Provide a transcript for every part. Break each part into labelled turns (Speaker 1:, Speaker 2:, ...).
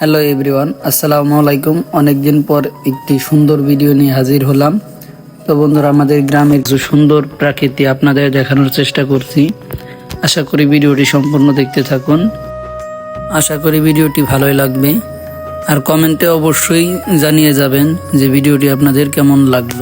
Speaker 1: Hello everyone আসসালামু আলাইকুম অনেকদিন পর একটি সুন্দর ভিডিও নিয়ে হাজির হলাম। তো বন্ধুরা, আমাদের গ্রামের যে সুন্দর প্রাকৃতি আপনাদের দেখানোর চেষ্টা করছি। আশা করি ভিডিওটি সম্পূর্ণ দেখতে থাকুন। আশা করি ভিডিওটি ভালোই লাগবে। আর কমেন্টে অবশ্যই জানিয়ে যাবেন যে ভিডিওটি আপনাদের কেমন লাগল।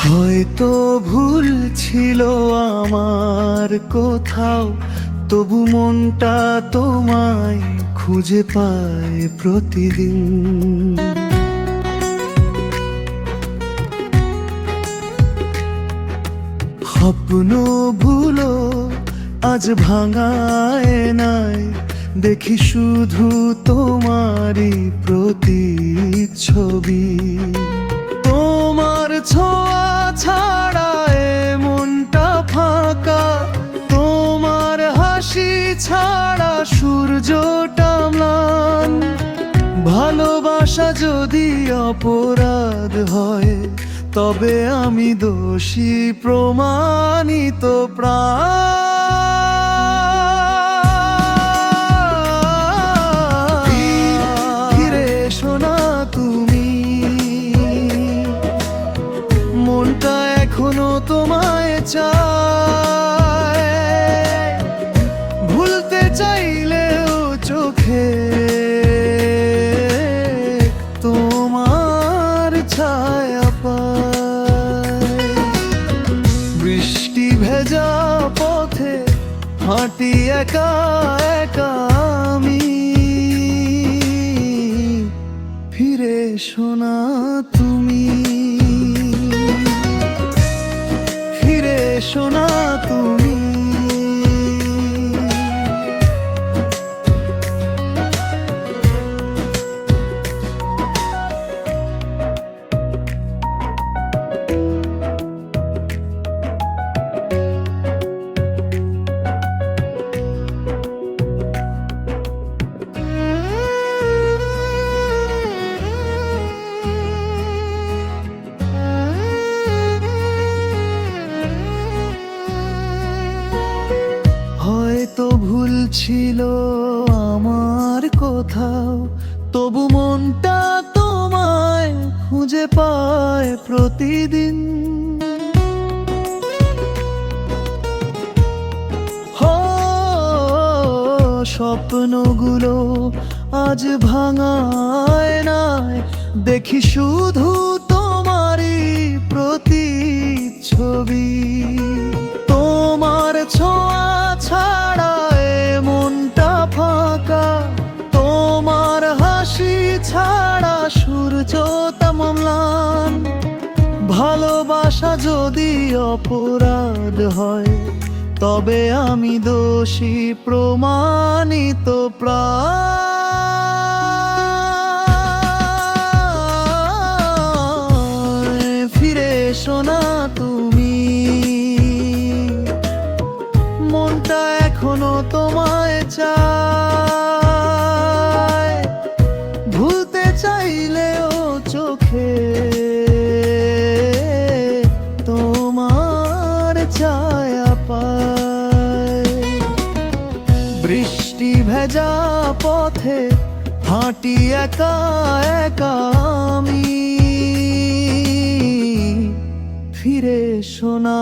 Speaker 2: হয়তো ভুল ছিল আমার কোথাও, তবু মনটা তোমায় খুঁজে পায় প্রতিদিন। স্বপ্ন ভুলো আজ ভাঙায় নাই, দেখি শুধু তোমারই প্রতি ছোঁয়া ছাড়া মনটা ফাঁকা। তোমার হাসি ছাড়া সূর্যটা ম্লান। ভালোবাসা যদি অপরাধ হয়, তবে আমি দোষী প্রমাণিত প্রাণ। তোমায় চায়। ভুলতে চাইলেও চোখে তোমার ছায়া পায়। বৃষ্টি ভেজা পথে হাঁটি একা একা আমি। ফিরে শোনা তুমি। শোনা তুমি। ভুল ছিল আমার কোথাও। তবু মনটা তোমায় খুঁজে পায় প্রতিদিন। স্বপ্নগুলো আজ ভাঙায় নাই। দেখি শুধু তোমারই প্রতিচ্ছবি। তোমার ছাড়া সূর্য তামলান ভালোবাসা যদি অপরাধ হয়, তবে আমি দোষী প্রমাণিত ফিরে শোনা তুমি। মনটা এখনও তোমায় চায়। পথে হাঁটি একা একা আমি। ফিরে শোনা